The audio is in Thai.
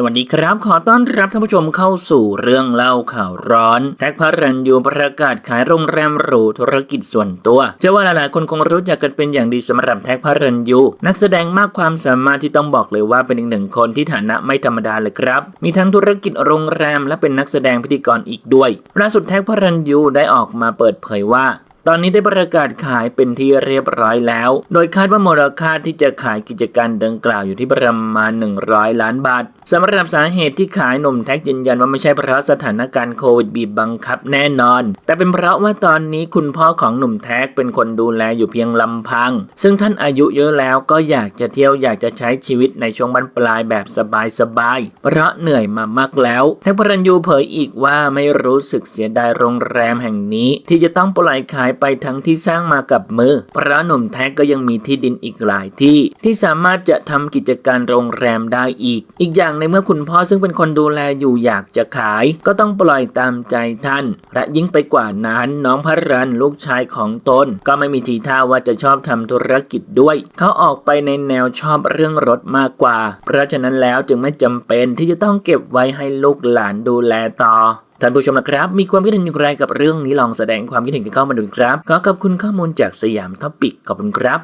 สวัสดีครับ ขอต้อนรับท่านผู้ชมเข้าสู่เรื่องเล่าข่าวร้อน แท็กพระรันยูประกาศขายโรงแรมหรูธุรกิจส่วนตัวเชื่อว่าหลายๆคนคงรู้จักกันเป็นอย่างดีสำหรับแท็กพระรันยูนักแสดงมากความสามารถที่ต้องบอกเลยว่าเป็นอีกหนึ่งคนที่ฐานะไม่ธรรมดาเลยครับ มีทั้งธุรกิจโรงแรมและเป็นนักแสดงพิธีกรอีกด้วยล่าสุดแท็กพระรันยูได้ออกมาเปิดเผยว่า ตอนนี้ได้ประกาศขายเป็นที่เรียบร้อยแล้ว โดยคาดว่ามูลค่าที่จะขายกิจการดังกล่าวอยู่ที่ประมาณ 100 ล้านบาทสำหรับสาเหตุที่ขายหนุ่มแท็กยืนยันว่าไม่ใช่เพราะสถานการณ์โควิดบีบบังคับแน่นอน แต่เป็นเพราะว่าตอนนี้คุณพ่อของหนุ่มแท็กเป็นคนดูแลอยู่เพียงลำพัง ซึ่งท่านอายุเยอะแล้วก็อยากจะเที่ยวอยากจะใช้ชีวิตในช่วงบรรปลายแบบสบายๆเพราะเหนื่อยมามากแล้วแท็กพระรันยูเผยอีกว่าไม่รู้สึกเสียดายโรงแรมแห่งนี้ ที่จะต้องปล่อยขายไปทั้งที่สร้างมากับมือ พระหนุ่มแท็กก็ยังมีที่ดินอีกหลายที่ ที่สามารถจะทำกิจการโรงแรมได้อีก อีกอย่างในเมื่อคุณพ่อซึ่งเป็นคนดูแลอยู่อยากจะขาย ก็ต้องปล่อยตามใจท่าน และยิ่งไปกว่านั้นน้องพระรันลูกชายของตน ก็ไม่มีทีท่าว่าจะชอบทำธุรกิจด้วย เขาออกไปในแนวชอบเรื่องรถมากกว่า เพราะฉะนั้นแล้วจึงไม่จำเป็นที่จะต้องเก็บไว้ให้ลูกหลานดูแลต่อ ท่านผู้ชมนะครับ มีความคิดเห็นอย่างไรกับเรื่องนี้ลองแสดงความคิดเห็นกันเข้ามาดูครับ ขอขอบคุณข้อมูลจากสยามท็อปิกขอบคุณครับ